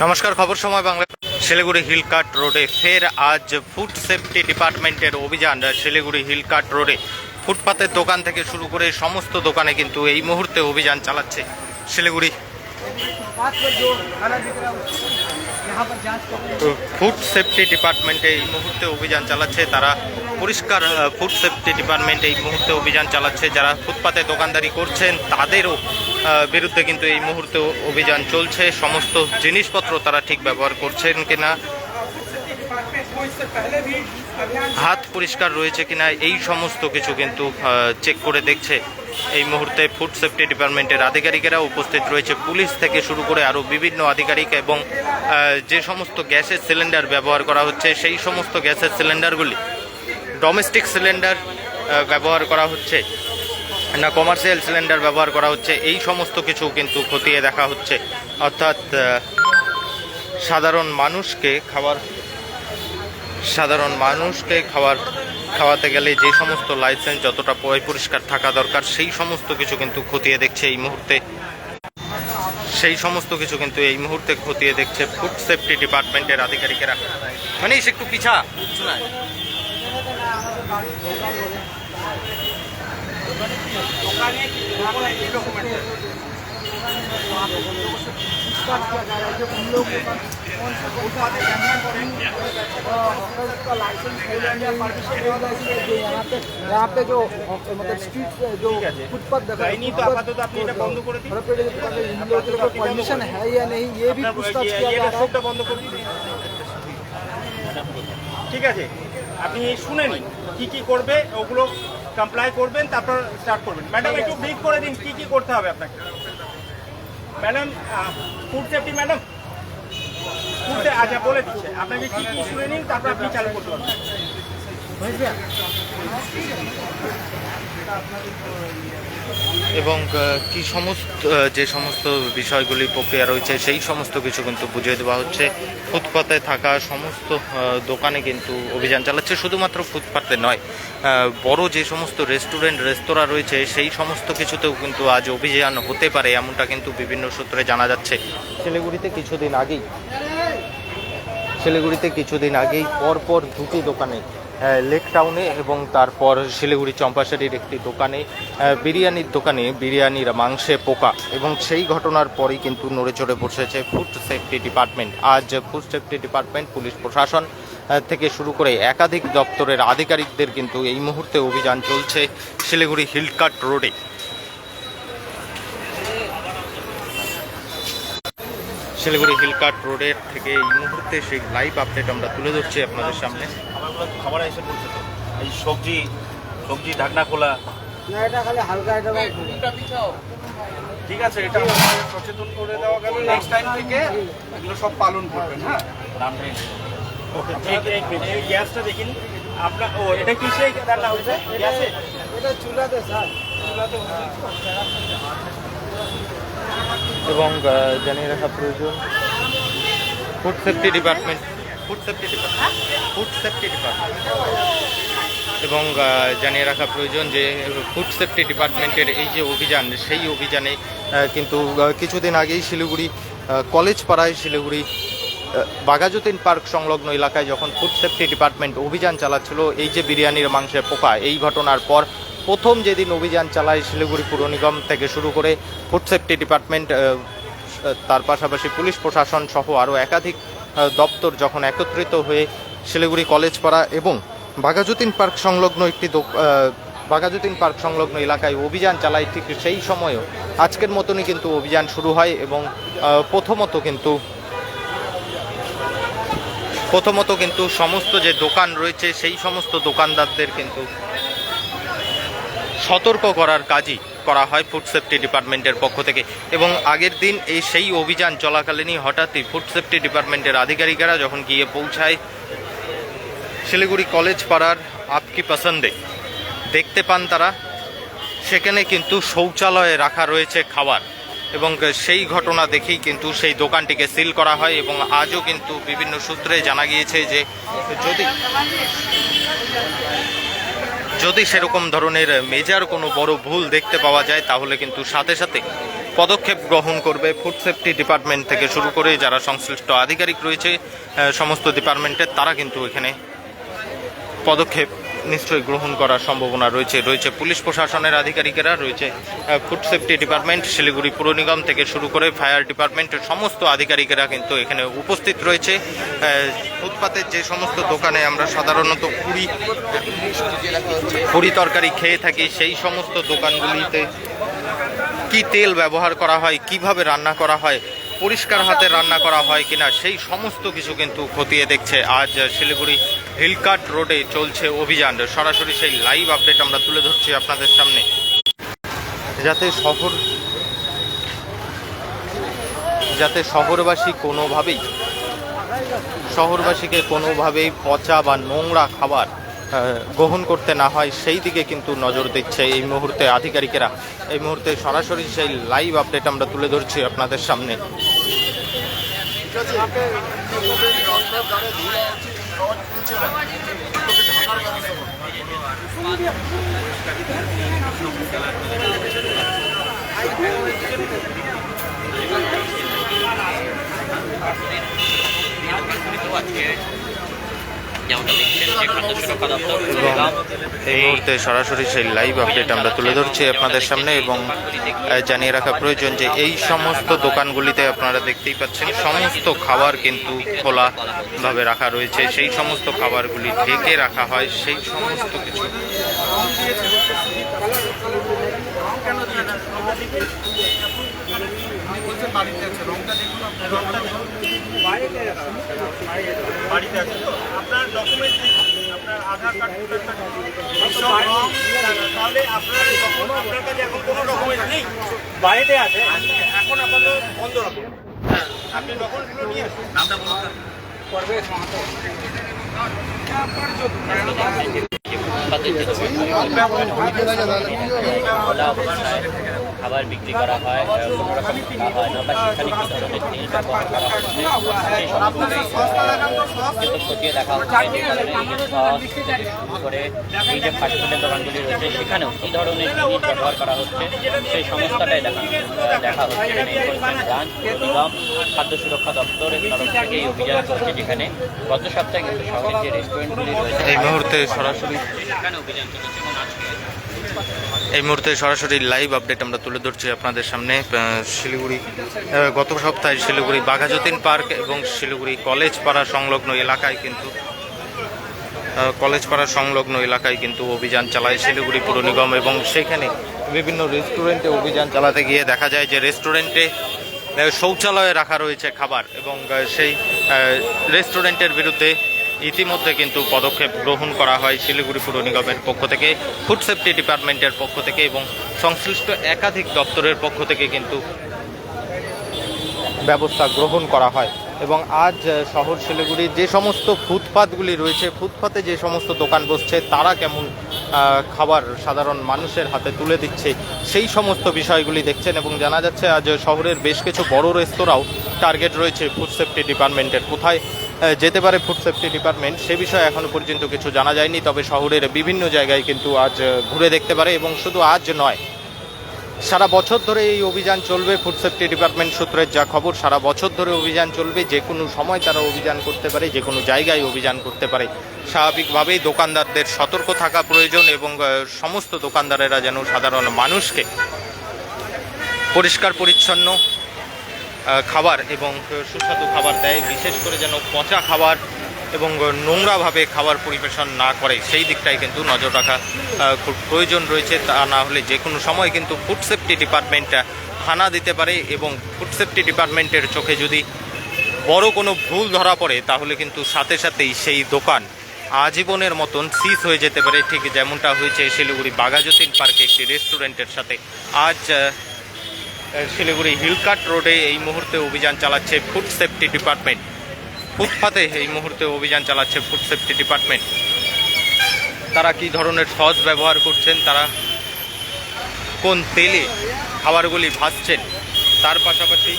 নমস্কার, খবর সময় বাংলা। শিলিগুড়ি হিলকাট রোডে ফের আজ ফুড সেফটি ডিপার্টমেন্টের অভিযান। শিলিগুড়ি হিলকাট রোডে ফুটপাতের দোকান থেকে শুরু করে সমস্ত দোকানে কিন্তু এই মুহূর্তে অভিযান চালাচ্ছে শিলিগুড়ি। ফুড সেফটি ডিপার্টমেন্টে এই মুহূর্তে অভিযান চালাচ্ছে তারা পরিষ্কার ফুড সেফটি ডিপার্টমেন্ট এই মুহূর্তে অভিযান চালাচ্ছে যারা ফুটপাতে দোকানদারি করছেন তাদেরও বিরুদ্ধে কিন্তু এই মুহূর্তে অভিযান চলছে সমস্ত জিনিসপত্র তারা ঠিক ব্যবহার করছেন কিনা হাত পরিষ্কার রয়েছে কিনা, এই সমস্ত কিছু কিন্তু চেক করে দেখছে। এই মুহূর্তে ফুড সেফটি ডিপার্টমেন্টের আধিকারিকেরা উপস্থিত রয়েছে। পুলিশ থেকে শুরু করে আরও বিভিন্ন আধিকারিক এবং যে সমস্ত গ্যাসের সিলিন্ডার ব্যবহার করা হচ্ছে, সেই সমস্ত গ্যাসের সিলিন্ডারগুলি ডোমেস্টিক সিলিন্ডার ব্যবহার করা হচ্ছে না কমার্শিয়াল সিলিন্ডার ব্যবহার করা হচ্ছে। এই সমস্ত কিছু কিন্তু খতিয়ে দেখা হচ্ছে। অর্থাৎ সাধারণ মানুষকে খাবার সাধারণ মানুষকে খাবার খাওয়াতে গেলে যে সমস্ত লাইসেন্স যতটা পরিষ্কার থাকা দরকার, সেই সমস্ত কিছু কিন্তু খতিয়ে দেখছে এই মুহূর্তে। সেই সমস্ত কিছু কিন্তু এই মুহূর্তে খতিয়ে দেখছে ফুড সেফটি ডিপার্টমেন্টের আধিকারিকেরা। মানে একটু পিছা। पूछताछ किया जा रहा है जो हम लोग के पास कौन सा कौन सा होटल का लाइसेंस है या परमिशन है जो यहाँ पे यहाँ पे जो मतलब स्ट्रीट जो फुटपाथ देखा नहीं तो आपातत আপনি এটা বন্ধ করে দিন। इन लोगों के ऊपर परमिशन है या नहीं ये भी पूछताछ किया जा रहा है রেস্টুরেন্টটা বন্ধ করে দিন ঠিক আছে আপনি শুনে নিন কি কি করবে ওগুলো কমপ্লাই করবেন তারপর স্টার্ট করবেন ম্যাডাম একটু ব্রিফ করে দিন কি কি করতে হবে আপনাকে Madam food safety madam? Food আচ্ছা বলে দিচ্ছে। আপনাকে কী কী শুনে নিন, তারপর আপনি চালু করতে পারবেন। এবং কি সমস্ত যে সমস্ত বিষয়গুলি প্রক্রিয়া রয়েছে, সেই সমস্ত কিছু কিন্তু বুঝিয়ে দেওয়া হচ্ছে। ফুটপাতে থাকা সমস্ত দোকানে কিন্তু অভিযান চালাচ্ছে, শুধুমাত্র ফুটপাতে নয়। বড় যে সমস্ত রেস্টুরেন্ট, রেস্তোরাঁ রয়েছে, সেই সমস্ত কিছুতেও কিন্তু আজ অভিযান হতে পারে, এমনটা কিন্তু বিভিন্ন সূত্রে জানা যাচ্ছে। শিলিগুড়িতে কিছুদিন আগেই, শিলিগুড়িতে কিছুদিন আগেই পরপর দুটি দোকানে লেক টাউনে এবং তারপর শিলিগুড়ি চম্পাশাড়ির একটি দোকানে বিরিয়ানির দোকানে বিরিয়ানির মাংসে পোকা এবং সেই ঘটনার পরেই কিন্তু নড়ে চড়ে বসেছে ফুড সেফটি ডিপার্টমেন্ট আজ ফুড সেফটি ডিপার্টমেন্ট পুলিশ প্রশাসন থেকে শুরু করে একাধিক দপ্তরের আধিকারিকদের কিন্তু এই মুহূর্তে অভিযান চলছে শিলিগুড়ি হিলকাট রোডে। শিলিগুড়ি হিলকাট রোডের থেকে এই মুহূর্তে সেই লাইভ আপডেট আমরা তুলে ধরছি আপনাদের সামনে। খাবারগুলো খাবার এসে বলছে এই সবজি সবজি ঢাকনা খোলা। না এটা খালি হালকা এটা ঠিক আছে। এটা সচেতন করে দেওয়া গেল। নেক্সট টাইম থেকে এগুলো সব পালন করবেন হ্যাঁ? ওকে এক এক মিনিট এই গ্যাসটা দেখিন। আপনার ও এটা কিসে? রান্না হয়েছে গ্যাসে? এটা চুলাতে স্যার। এবং আহ, জানিয়ে রাখা প্রয়োজন। Food safety department food safety department food safety department এবং জানিয়ে রাখা প্রয়োজন যে ফুড সেফটি ডিপার্টমেন্টের এই যে অভিযান সেই অভিযানে কিন্তু কিছুদিন আগেই শিলিগুড়ি কলেজ পাড়ায় শিলিগুড়ি আহ, বাঘাযতীন পার্ক সংলগ্ন এলাকায় যখন ফুড সেফটি ডিপার্টমেন্ট অভিযান চালাচ্ছিল এই যে বিরিয়ানির মাংসের পোকা এই ঘটনার পর প্রথম যেদিন অভিযান চালায় শিলিগুড়ি পুর নিগম থেকে শুরু করে ফুড সেফটি ডিপার্টমেন্ট তার পাশাপাশি পুলিশ প্রশাসন সহ আরও একাধিক দপ্তর যখন একত্রিত হয়ে শিলিগুড়ি কলেজ পাড়া এবং বাঘাযতীন পার্ক সংলগ্ন একটি বাঘাযতীন পার্ক সংলগ্ন এলাকায় অভিযান চালায়, ঠিক সেই সময়ও আজকের মতনই কিন্তু অভিযান শুরু হয় এবং প্রথমত কিন্তু প্রথমত কিন্তু সমস্ত যে দোকান রয়েছে, সেই সমস্ত দোকানদারদের কিন্তু সতর্ক করার কাজই করা হয় ফুড সেফটি ডিপার্টমেন্টের পক্ষ থেকে। এবং আগের দিন এই সেই অভিযান চলাকালীনই হঠাৎই ফুড সেফটি ডিপার্টমেন্টের আধিকারিকেরা যখন গিয়ে পৌঁছায়, শিলিগুড়ি কলেজ পাড়ার আপকি পছন্দে দেখতে পান তারা, সেখানে কিন্তু শৌচালয়ে রাখা রয়েছে খাবার। এবং সেই ঘটনা দেখেই কিন্তু সেই দোকানটিকে সিল করা হয় এবং আজও কিন্তু বিভিন্ন সূত্রে জানা গিয়েছে যে যদি যদি সেরকম ধরনের মেজার কোনো বড় ভুল দেখতে পাওয়া যায়, তাহলে কিন্তু সাথে সাথে পদক্ষেপ গ্রহণ করবে ফুড সেফটি ডিপার্টমেন্ট থেকে শুরু করে যারা সংশ্লিষ্ট আধিকারিক রয়েছে সমস্ত ডিপার্টমেন্টের, তারা কিন্তু এখানে পদক্ষেপ নিশ্চয়ই গ্রহণ করার সম্ভাবনা রয়েছে। রয়েছে পুলিশ প্রশাসনের আধিকারিকেরা, রয়েছে ফুড সেফটি ডিপার্টমেন্ট শিলিগুড়ি পুর নিগম থেকে শুরু করে ফায়ার ডিপার্টমেন্টের সমস্ত আধিকারিকেরা কিন্তু এখানে উপস্থিত রয়েছে। ফুটপাতের যে সমস্ত দোকানে আমরা সাধারণত পুরি পুরি তরকারি খেয়ে থাকি, সেই সমস্ত দোকানগুলিতে কি তেল ব্যবহার করা হয়, কীভাবে রান্না করা হয় পরিষ্কার হাতে রান্না করা হয় কিনা, সেই সমস্ত কিছু কিন্তু খতিয়ে দেখছে আজ শিলিগুড়ি হিলকাট রোডে চলছে অভিযান। সরাসরি সেই লাইভ আপডেট আমরা তুলে ধরছি আপনাদের সামনে। যাতে শহর যাতে শহরবাসী কোনোভাবেই শহরবাসীকে কোনোভাবেই পচা বা নোংরা খাবার গ্রহণ করতে না হয়, সেই দিকে কিন্তু নজর দিচ্ছে এই মুহূর্তে আধিকারিকেরা। এই মুহূর্তে সরাসরি সেই লাইভ আপডেট আমরা তুলে ধরছি আপনাদের সামনে। ঠিক আছে যারা ধুলা আছে আজকে যেমনটা এই মুহূর্তে সরাসরি সেই লাইভ আপডেট আমরা তুলে ধরছি আপনাদের সামনে এবং জানিয়ে রাখা প্রয়োজন যে এই সমস্ত দোকানগুলিতে আপনারা দেখতেই পাচ্ছেন, সমস্ত খাবার কিন্তু খোলাভাবে রাখা রয়েছে। সেই সমস্ত খাবারগুলি ঢেকে রাখা হয়, সেই সমস্ত কিছু। বাড়িতে আছে তো? আপনার ডকুমেন্ট আপনার আধার কার্ড তাহলে আপনার যখন আপনার কাছে এখন কোনো ডকুমেন্ট নেই? বাড়িতে আছে। এখন আপনাদের বন্ধ রাখুন। হ্যাঁ, আপনি ডকুমেন্টগুলো নিয়ে আসুন। যে খোলা অবস্থায় খাবার বিক্রি করা হয় কোনো রকম হয় না বা সেখানে কি ধরনের তেল ব্যবহার করা হচ্ছে সেই খতিয়ে দেখা হচ্ছে যে কারণে এই যে সস শুরু করে এই যে ফাস্টফুডের দোকানগুলি রয়েছে সেখানেও কী ধরনের জিনিস ব্যবহার করা হচ্ছে সেই সমস্যাটাই দেখা দেখা হচ্ছে এখানে এনফোর্সমেন্ট খাদ্য সুরক্ষা দপ্তরের তরফ থেকে এই অভিযান চলছে যেখানে গত সপ্তাহে কিন্তু শহরের যে রেস্টুরেন্টগুলি রয়েছে এই মুহূর্তে সরাসরি সেখানে অভিযান চলেছে এবং আজকে এই মুহূর্তে সরাসরি লাইভ আপডেট আমরা তুলে ধরছি আপনাদের সামনে শিলিগুড়ি গত সপ্তাহে শিলিগুড়ি বাঘাযতীন পার্ক এবং শিলিগুড়ি কলেজ পাড়া সংলগ্ন এলাকায় কিন্তু কলেজ পাড়া সংলগ্ন এলাকায় কিন্তু অভিযান চালায় শিলিগুড়ি পুর নিগম এবং সেখানে বিভিন্ন রেস্টুরেন্টে অভিযান চালাতে গিয়ে দেখা যায় যে রেস্টুরেন্টে শৌচালয়ে রাখা রয়েছে খাবার এবং সেই রেস্টুরেন্টের বিরুদ্ধে ইতিমধ্যে কিন্তু পদক্ষেপ গ্রহণ করা হয় শিলিগুড়ি পুর নিগমের পক্ষ থেকে, ফুড সেফটি ডিপার্টমেন্টের পক্ষ থেকে এবং সংশ্লিষ্ট একাধিক দপ্তরের পক্ষ থেকে কিন্তু ব্যবস্থা গ্রহণ করা হয়। এবং আজ শহর শিলিগুড়ির যে সমস্ত ফুটপাতগুলি রয়েছে, ফুটপাতে যে সমস্ত দোকান বসছে, তারা কেমন খাবার সাধারণ মানুষের হাতে তুলে দিচ্ছে, সেই সমস্ত বিষয়গুলি দেখছেন এবং জানা যাচ্ছে আজ শহরের বেশ কিছু বড় রেস্তোরাঁও টার্গেট রয়েছে ফুড সেফটি ডিপার্টমেন্টের কোথায়। যেতে পারে ফুড সেফটি ডিপার্টমেন্ট সে বিষয়ে এখনও পর্যন্ত কিছু জানা যায়নি, তবে শহরের বিভিন্ন জায়গায় কিন্তু আজ ঘুরে দেখতে পারে এবং শুধু আজ নয়, সারা বছর ধরে এই অভিযান চলবে ফুড সেফটি ডিপার্টমেন্ট সূত্রের যা খবর, সারা বছর ধরে অভিযান চলবে, যে কোনো সময় তারা অভিযান করতে পারে, যে কোনো জায়গায় অভিযান করতে পারে। স্বাভাবিকভাবেই দোকানদারদের সতর্ক থাকা প্রয়োজন এবং সমস্ত দোকানদারেরা যেন সাধারণ মানুষকে পরিষ্কার, পরিচ্ছন্ন খাবার এবং সুস্বাদু খাবার দেয়, বিশেষ করে যেন পচা খাবার এবং নোংরাভাবে খাবার পরিবেশন না করে। সেই দিকটাই কিন্তু নজর রাখা খুব প্রয়োজন রয়েছে। তা না হলে যে কোনো সময় কিন্তু ফুড সেফটি ডিপার্টমেন্টটা হানা দিতে পারে এবং ফুড সেফটি ডিপার্টমেন্টের চোখে যদি বড় কোনো ভুল ধরা পড়ে, তাহলে কিন্তু সাথে সাথেই সেই দোকান আজীবনের মতন সিজ হয়ে যেতে পারে। ঠিক যেমনটা হয়েছে শিলিগুড়ি বাঘাযতীন পার্কে একটি রেস্টুরেন্টের সাথে। আজ শিলিগুড়ি হিলকাট রোডে এই মুহূর্তে অভিযান চালাচ্ছে ফুড সেফটি ডিপার্টমেন্ট। ফুটপাতে এই মুহূর্তে অভিযান চালাচ্ছে ফুড সেফটি ডিপার্টমেন্ট। তারা কি ধরনের সস ব্যবহার করছেন? তারা কোন তেলে খাবারগুলি ভাজছেন? তার পাশাপাশি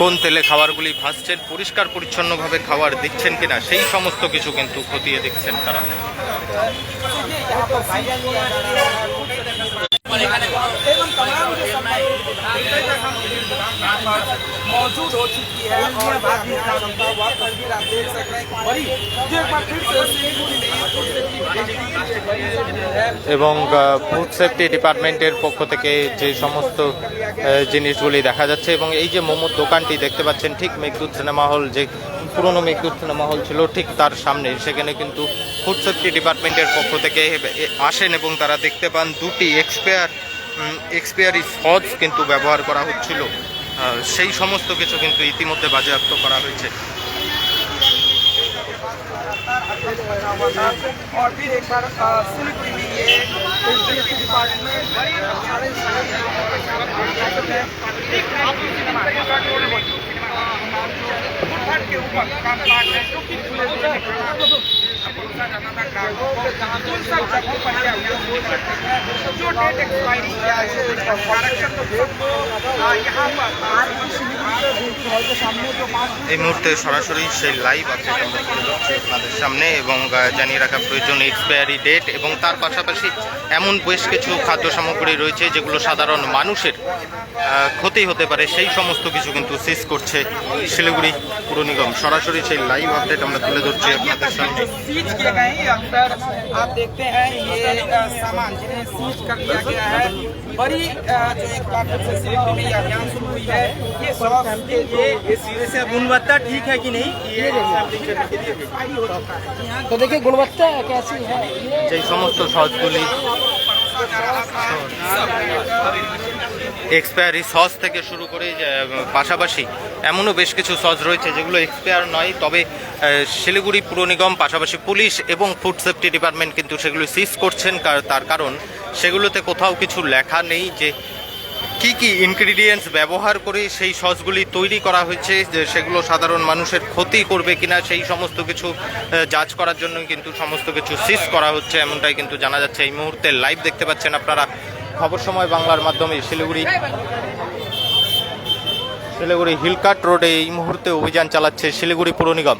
কোন তেলে খাবারগুলি ভাসছেন পরিষ্কার পরিচ্ছন্নভাবে খাবার দিচ্ছেন কিনা, সেই সমস্ত কিছু কিন্তু খতিয়ে দেখছেন তারা। एवं तमाम जो सामान मौजूद हो चुकी है और भारतीय जनता वह तस्वीर आप देख सकते हैं बड़ी जो एक बार फिर से सिलीगुड़ी में है এবং ফুড সেফটি ডিপার্টমেন্টের পক্ষ থেকে যে সমস্ত আহ, জিনিসগুলি দেখা যাচ্ছে এবং এই যে মোমোর দোকানটি দেখতে পাচ্ছেন ঠিক মেঘদূত সিনেমা হল যে পুরনো মেঘদূত সিনেমা হল ছিল ঠিক তার সামনে সেখানে কিন্তু ফুড সেফটি ডিপার্টমেন্টের পক্ষ থেকে এ- আসেন এবং তারা দেখতে পান দুটি এক্সপায়ার এক্সপায়ারি সজ কিন্তু ব্যবহার করা হচ্ছিল আহ, সেই সমস্ত কিছু কিন্তু ইতিমধ্যে বাজেয়াপ্ত করা হয়েছে और फिर एक बार अ, सिलीगुड़ी में ये एसडीएफसी डिपार्टमेंट सारे के ऊपर काम काट है जो कि जो डेट एक्सपायरी किया है आरक्षण तो सबको यहाँ पर सामने जो पाँच এই মুহূর্তে সরাসরি সেই লাইভ আপডেট আমরা তুলে ধরছি আপনাদের সামনে এবং আহ, জানিয়ে রাখা প্রয়োজন এক্সপায়ারি ডেট এবং তার পাশাপাশি এমন বেশ কিছু খাদ্য সামগ্রী রয়েছে যেগুলো সাধারণ মানুষের আহ, ক্ষতি হতে পারে সেই সমস্ত কিছু কিন্তু সিজ করছে শিলিগুড়ি পুর নিগম সরাসরি সেই লাইভ আপডেট আমরা তুলে ধরছি ये আপনাদের तस्वीर সামনে जो सीज किए गए हैं अंदर आप देखते हैं ये अ, सामान जिन्हें सीज कर लिया गया है बड़ी अ, जो एक बार फिर से सिलीगुड़ी में ये अभियान शुरू हुई है ये सॉस के ये ये सीधे से गुणवत्ता ठीक है कि नहीं ये सैम्पलिंग करने के लिए भेजा। तो देखिए गुणवत्ता कैसी है ये যেই সমস্ত সসগুলি এক্সপায়ারি সস থেকে শুরু করে পাশাপাশি এমনও বেশ কিছু সস রয়েছে যেগুলো এক্সপায়ার নয়, তবে শিলিগুড়ি পুর নিগম, পাশাপাশি পুলিশ এবং ফুড সেফটি ডিপার্টমেন্ট কিন্তু সেগুলো সিজ করছেন তার কারণ সেগুলোতে কোথাও কিছু লেখা নেই যে কি কি ইনগ্রিডিয়েন্টস ব্যবহার করে সেই সসগুলি তৈরি করা হয়েছে, যে সেগুলো সাধারণ মানুষের ক্ষতি করবে কিনা, সেই সমস্ত কিছু যাচ করার জন্য কিন্তু সমস্ত কিছু সিজ করা হচ্ছে, এমনটাই কিন্তু জানা যাচ্ছে। এই মুহূর্তে লাইভ দেখতে পাচ্ছেন আপনারা খবর সময় বাংলার মাধ্যমে শিলিগুড়ি। শিলিগুড়ি হিলকাট রোডে এই মুহূর্তে অভিযান চালাচ্ছে শিলিগুড়ি পুর নিগম।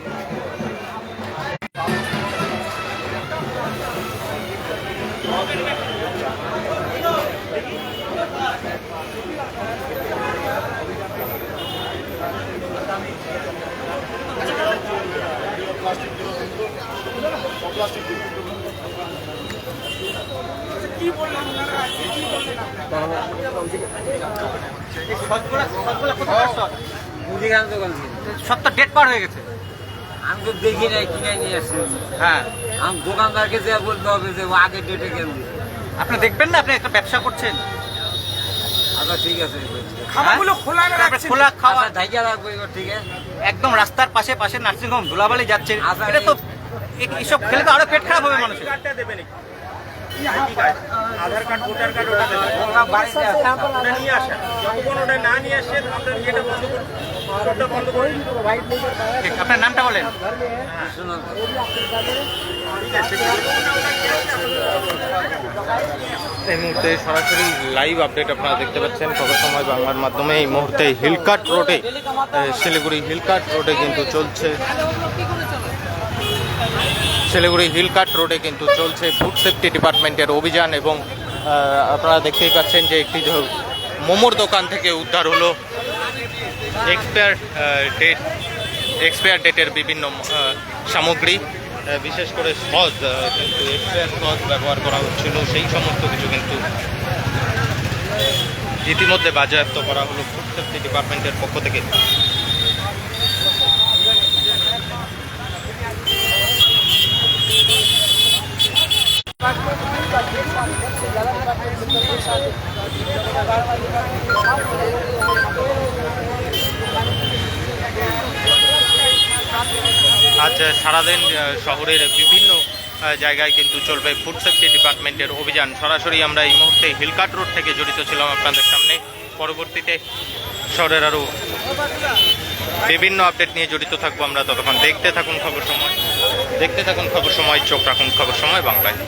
সব তো ডেট পার হয়ে গেছে আমি তো দেখি নাই কিনে নিয়ে আসছি হ্যাঁ আমি দোকানদারকে যে বলতে হবে যে ও আগে ডেটে কেন আপনি দেখবেন না আপনি একটা ব্যবসা করছেন আচ্ছা ঠিক আছে খাবারগুলো খোলা রাখছেন খোলা খাওয়া আচ্ছা রাখব ঠিক আছে একদম রাস্তার পাশে পাশে নার্সিংহোম ধুলাবালি যাচ্ছে আচ্ছা, এটা তো এসব খেলে তো আরও পেট খারাপ হবে মানুষের আধার কার্ড ভোটার কার্ড ওটা নিয়ে আসেন। যতক্ষণ ওটা না নিয়ে ইয়েটা বন্ধ বন্ধ ঠিক, আপনার নামটা বলেন। এই মুহূর্তে সরাসরি লাইভ আপডেট আপনারা দেখতে পাচ্ছেন। খবর সময় বাংলার মাধ্যমে এই মুহূর্তে হিলকাট রোডে শিলিগুড়ি হিলকাট রোডে কিন্তু চলছে। শিলিগুড়ি হিলকাট রোডে কিন্তু চলছে ফুড সেফটি ডিপার্টমেন্টের অভিযান এবং আপনারা দেখতেই পাচ্ছেন যে একটি মোমোর দোকান থেকে উদ্ধার হলো এক্সপায়ার ডেট এক্সপায়ার ডেটের বিভিন্ন সামগ্রী। বিশেষ করে আহ, কিন্তু এক্সপায়ার সস ব্যবহার করা হচ্ছিল সেই সমস্ত কিছু কিন্তু ইতিমধ্যে বাজেয়াপ্ত করা হলো ফুড সেফটি ডিপার্টমেন্টের পক্ষ থেকে। আজ সারাদিন শহরের বিভিন্ন জায়গায় কিন্তু চলবে ফুড সেফটি ডিপার্টমেন্টের অভিযান। সরাসরি আমরা এই মুহূর্তে হিলকাট রোড থেকে জড়িত ছিলাম আপনাদের সামনে। পরবর্তীতে শহরের আরও বিভিন্ন আপডেট নিয়ে জড়িত থাকব আমরা ততক্ষণ। দেখতে থাকুন খবর সময়। দেখতে থাকুন খবর সময়, চোখ রাখুন খবর সময় বাংলায়।